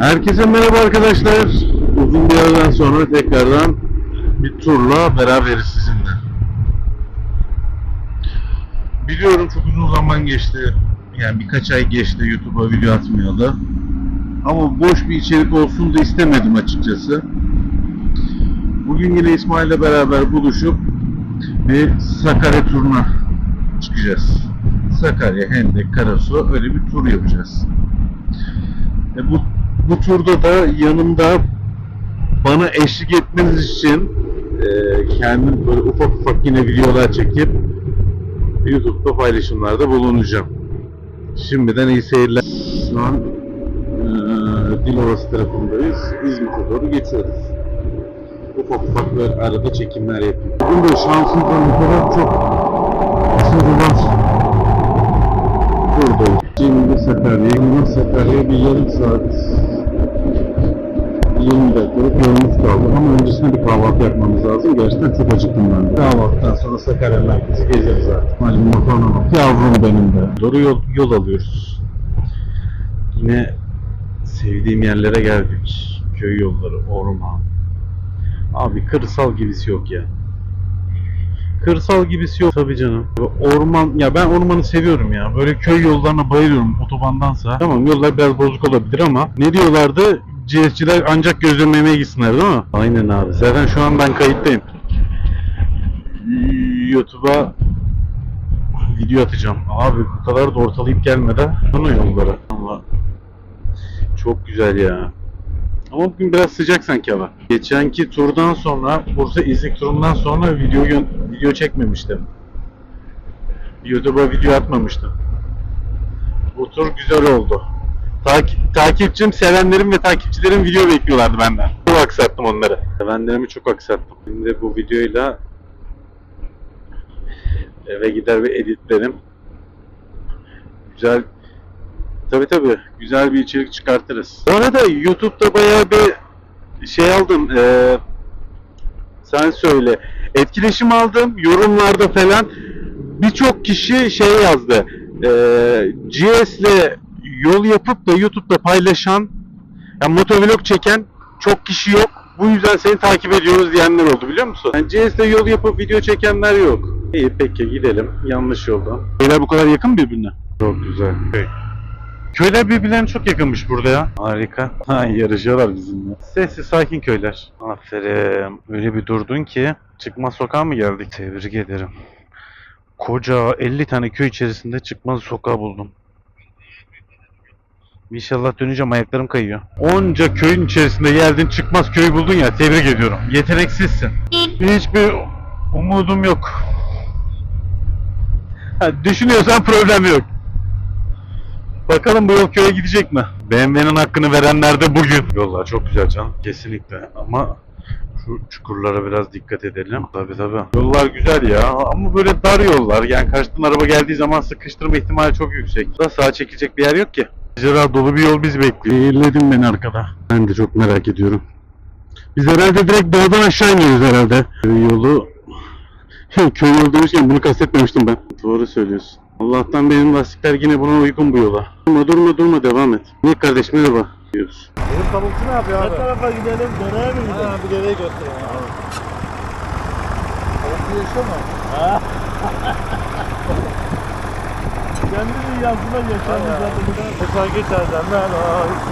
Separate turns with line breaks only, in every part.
Herkese merhaba arkadaşlar. Uzun bir aradan sonra tekrardan bir turla beraberiz sizinle. Biliyorum çok uzun zaman geçti. Yani birkaç ay geçti YouTube'a video atmayalı. Ama boş bir içerik olsun da istemedim açıkçası. Bugün yine İsmail'le beraber buluşup bir Sakarya turuna çıkacağız. Sakarya, Hendek, Karasu öyle bir tur yapacağız. E bu, bu turda da yanımda bana eşlik etmeniz için e, kendim böyle ufak ufak yine videolar çekip YouTube'da paylaşımlarda bulunacağım. Şimdiden iyi seyirler. Şu an e, Dilovası tarafındayız. İzmit'e doğru geçiyoruz. Ufak ufak böyle arada çekimler yapayım. Bugün de şansımdan bu kadar çok sorular buradayım. Şimdi Sakarya, Yılmaz Sakarya bir yarım saat 20 dakikalık yolumuz kaldı ama öncesinde bir kahvaltı yapmamız lazım. Gerçekten çok acıktım ben de. Kahvaltıdan sonra Sakarya merkezi gezeriz artık. Halim makarna Yavrum benim de. Doğru yol, yol alıyoruz. Yine sevdiğim yerlere geldik. Köy yolları, orman. Abi kırsal gibisi yok ya. Kırsal gibisi yok tabii canım. Orman ya ben ormanı seviyorum ya. Böyle köy yollarına bayılıyorum otobandansa. Tamam yollar biraz bozuk olabilir ama ne diyorlardı? CS'ciler ancak gözlemlemeye gitsinler değil mi? Aynen abi. Zaten şu an ben kayıttayım. YouTube'a video atacağım. Abi bu kadar da ortalayıp gelmeden sonra yollara. Ama çok güzel ya. Ama bugün biraz sıcak sanki hava. Geçenki turdan sonra, Bursa İznik turundan sonra video video çekmemiştim. YouTube'a video atmamıştım. Bu tur güzel oldu. Taki- takipçim, sevenlerim ve takipçilerim video bekliyorlardı benden. Çok aksattım onları. Sevenlerimi çok aksattım. Şimdi bu videoyla eve gider ve editlerim. Güzel Tabi tabi güzel bir içerik çıkartırız. Bu arada YouTube'da bayağı bir şey aldım. eee, sen söyle. Etkileşim aldım. Yorumlarda falan birçok kişi şey yazdı. Eee GS'le yol yapıp da YouTube'da paylaşan yani motovlog çeken çok kişi yok. Bu yüzden seni takip ediyoruz diyenler oldu biliyor musun? Yani GS'le yol yapıp video çekenler yok. İyi peki gidelim. Yanlış yoldan. Beyler bu kadar yakın birbirine. Çok güzel. Köyler birbirlerine çok yakınmış burada ya. Harika. Ha, yarışıyorlar bizimle. Sessiz sakin köyler. Aferin. Öyle bir durdun ki çıkmaz sokağa mı geldik? Tebrik ederim. Koca 50 tane köy içerisinde çıkmaz sokağı buldum. İnşallah döneceğim ayaklarım kayıyor. Onca köyün içerisinde geldin çıkmaz köyü buldun ya tebrik ediyorum. Yeteneksizsin. Hiçbir umudum yok. Ha, düşünüyorsan problem yok. Bakalım bu yol köye gidecek mi? BMW'nin hakkını verenler de bugün. Yollar çok güzel canım. Kesinlikle. Ama şu çukurlara biraz dikkat edelim. Tabi tabi. Yollar güzel ya ama böyle dar yollar. Yani karşıdan araba geldiği zaman sıkıştırma ihtimali çok yüksek. Da sağa çekilecek bir yer yok ki. Macera dolu bir yol bizi bekliyor. Eğirledin beni arkada. Ben de çok merak ediyorum. Biz herhalde direkt dağdan aşağı iniyoruz herhalde. Köy yolu... Köy yolu demişken bunu kastetmemiştim ben. Doğru söylüyorsun. Allah'tan benim lastikler yine buna uygun bu yola. Durma durma durma devam et. Ne kardeş merhaba diyoruz.
Benim tavukçu ne yapıyor abi?
Ne tarafa gidelim? Döneye mi gidelim?
Ha, bir deveye göstereyim abi. Tavukçu yaşıyor mu?
Kendi dünyasında yaşandı zaten.
Tekrar geçerden ben aşık.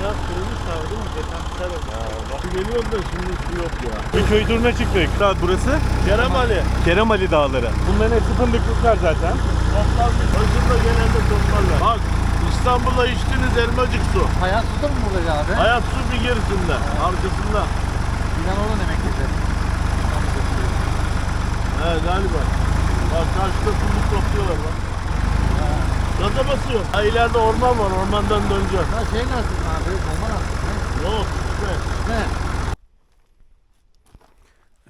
Biraz kırılmış abi değil mi? Güzel oldu. Bak geliyor da şimdi su yok ya. Bir köy turuna çıktık.
Daha burası
Kerem Ali.
Kerem Ali Dağları. Bunların hepsi fındıklıklar zaten.
Toplar. Özürle genelde toplarlar. Bak İstanbul'a içtiğiniz elmacık su.
Hayat su da mı burada abi?
Hayat su bir gerisinde. Arkasında.
İnanolu demek ki.
He galiba. Bak karşıda fındık topluyorlar bak. Gaza basıyor. Ha ileride orman var. Ormandan döneceğiz.
Ha şey nasıl abi? Nasıl? Ne?
Yok.
Ne?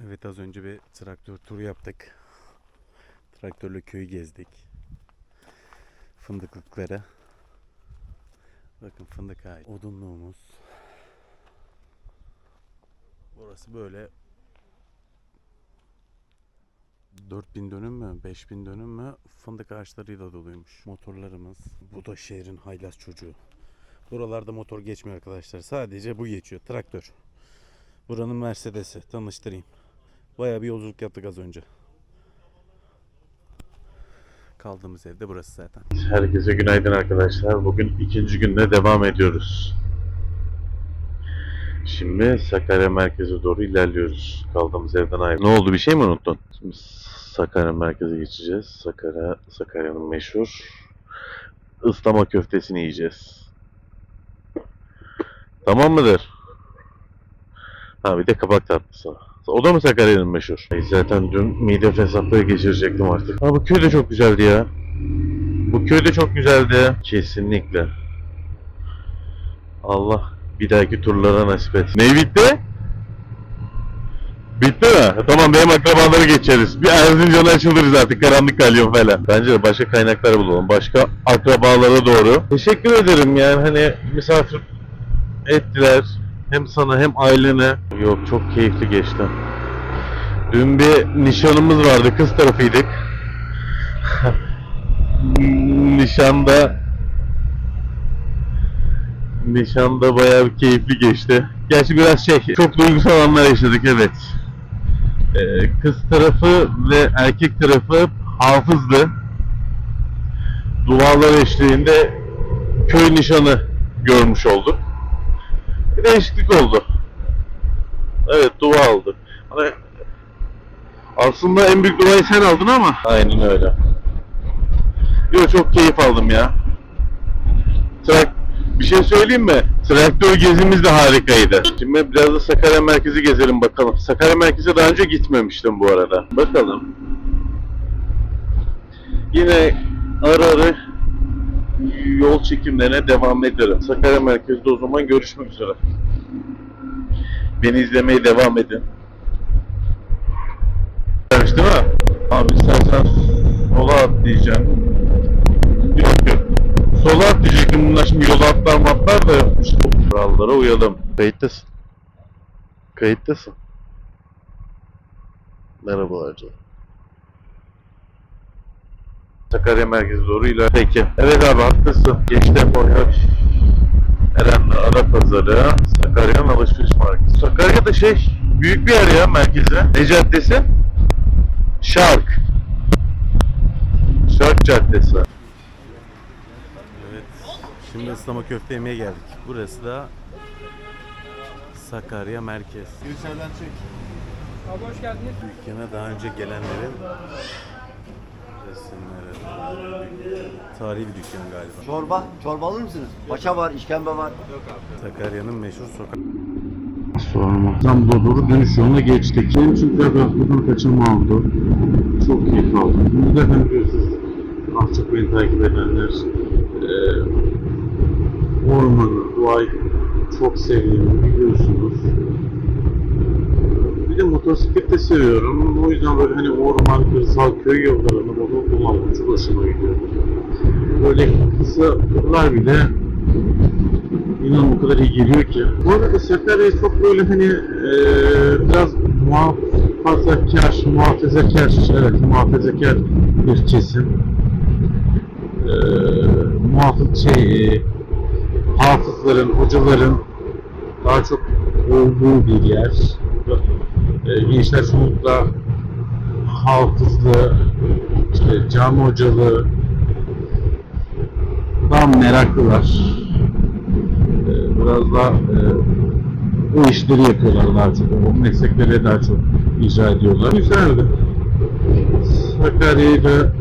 Evet az önce bir traktör turu yaptık. Traktörle köyü gezdik. Fındıklıklara. Bakın fındık ağacı. Odunluğumuz. Burası böyle 4000 dönüm mü 5000 dönüm mü fındık ağaçlarıyla doluymuş. Motorlarımız. Bu da şehrin haylaz çocuğu.
Buralarda motor geçmiyor arkadaşlar. Sadece bu geçiyor. Traktör. Buranın Mercedes'i. Tanıştırayım. Bayağı bir yolculuk yaptık az önce. Kaldığımız evde burası zaten.
Herkese günaydın arkadaşlar. Bugün ikinci günde devam ediyoruz. Şimdi Sakarya merkeze doğru ilerliyoruz. Kaldığımız evden ayrı. Ne oldu bir şey mi unuttun? Şimdi Sakarya merkeze geçeceğiz. Sakarya, Sakarya'nın meşhur ıslama köftesini yiyeceğiz. Tamam mıdır? Ha bir de kabak tatlısı. O da mı Sakarya'nın meşhur? Zaten dün mide fesatlığı geçirecektim artık. Ha bu köy de çok güzeldi ya. Bu köy de çok güzeldi. Kesinlikle. Allah bir dahaki turlara nasip et. Ne bitti? Bitti mi? Tamam benim akrabaları geçeriz. Bir Erzincan'a açılırız artık karanlık kalyon falan. Bence de başka kaynaklar bulalım. Başka akrabalara doğru. Teşekkür ederim yani hani misafir ettiler. Hem sana hem ailene. Yok çok keyifli geçti. Dün bir nişanımız vardı. Kız tarafıydık. Nişanda Nişanda bayağı bir keyifli geçti. Gerçi biraz şey, çok duygusal anlar yaşadık evet. Ee, kız tarafı ve erkek tarafı hafızdı. Dualar eşliğinde köy nişanı görmüş olduk. Bir değişiklik oldu. Evet dua aldı. Hani aslında en büyük duayı sen aldın ama. Aynen öyle. Yo çok keyif aldım ya. Trak bir şey söyleyeyim mi? Traktör gezimiz de harikaydı. Şimdi biraz da Sakarya merkezi gezelim bakalım. Sakarya merkeze daha önce gitmemiştim bu arada. Bakalım. Yine ara ara yol çekimlerine devam ederim. Sakarya merkezde o zaman görüşmek üzere. Beni izlemeye devam edin. Değil mi? Abi istersen sola atlayacağım. Yok yok. Sola atlayacaktım bunlar şimdi yola atlar matlar da yokmuş. Kurallara uyalım. Kayıttasın. Kayıttasın. Merhabalar canım. Sakarya merkezi doğru iler. Peki. Evet abi haklısın. Geçti Konya. Erenli Ara Pazarı. Sakarya'nın alışveriş merkezi. Sakarya da şey büyük bir yer ya merkezi. Ne caddesi? Şark. Şark Caddesi.
Şimdi ıslama köfte yemeye geldik. Burası da Sakarya merkez.
Gülşen'den çek.
Dükkana daha önce gelenlerin resimleri. Tarihi bir dükkan galiba.
Çorba, çorba alır mısınız? Paça var, işkembe var.
Sakarya'nın meşhur sokak.
Sorma. İstanbul'a doğru dönüş yoluna geçtik. Benim için biraz buradan kaçırma oldu. Çok keyif aldım. Bunu zaten biliyorsunuz. Az çok beni takip edenler. Ee, ormanı, doğayı çok seviyorum biliyorsunuz. Bir de motosiklet de seviyorum. O yüzden böyle hani orman, kırsal, köy yollarını motor kullanmak çok hoşuma gidiyor. Böyle kısa turlar bile İnan o kadar iyi geliyor ki. Bu arada Sakarya çok böyle hani eee biraz muhafazakar, muhafazakar, evet muhafazakar bir kesim. Eee muhafız şey, eee, hafızların, hocaların daha çok olduğu bir yer. Eee, gençler çoğunlukla hafızlı, işte cami hocalığı, daha meraklılar. Ee, biraz daha e, o işleri yapıyorlar daha çok. O meslekleri daha çok icra ediyorlar. Güzeldi. Sakarya'yı da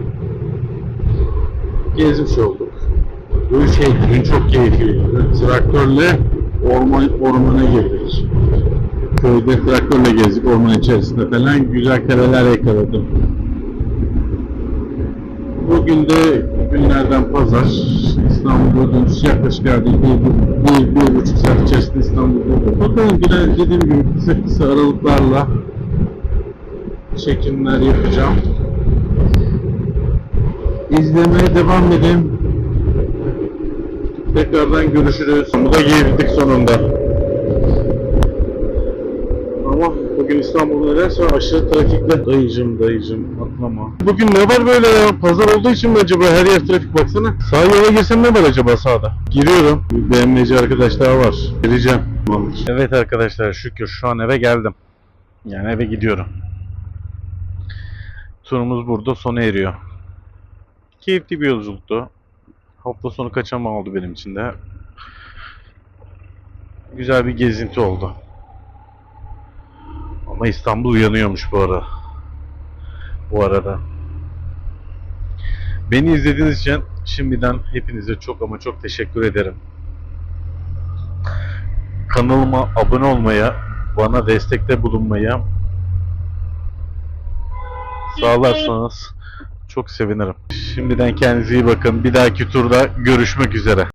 gezmiş olduk. Bu şey dün çok keyifliydi. Traktörle orman, ormana girdik. Köyde traktörle gezdik orman içerisinde falan. Güzel kareler yakaladım. Bugün de günlerden pazar İstanbul'a dönüş yaklaşık herhalde bir, bir, bir, bir buçuk saat içerisinde İstanbul'da. Bakalım yine dediğim gibi kısa kısa aralıklarla çekimler yapacağım. İzlemeye devam edin. Tekrardan görüşürüz. Bu da giyebildik sonunda. Ama bugün İstanbul'da Nedense aşırı trafikte. Dayıcım dayıcım atlama. Bugün ne var böyle ya? Pazar olduğu için mi acaba her yer trafik baksana. Sağ yola girsem ne var acaba sağda? Giriyorum. Bir BMW'ci arkadaş daha var. Gireceğim. Evet arkadaşlar şükür şu an eve geldim. Yani eve gidiyorum. Turumuz burada sona eriyor. Keyifli bir yolculuktu. Hafta sonu kaçama oldu benim için de. Güzel bir gezinti oldu. Ama İstanbul uyanıyormuş bu ara. Bu arada. Beni izlediğiniz için şimdiden hepinize çok ama çok teşekkür ederim. Kanalıma abone olmaya, bana destekte bulunmaya sağlarsanız çok sevinirim. Şimdiden kendinize iyi bakın. Bir dahaki turda görüşmek üzere.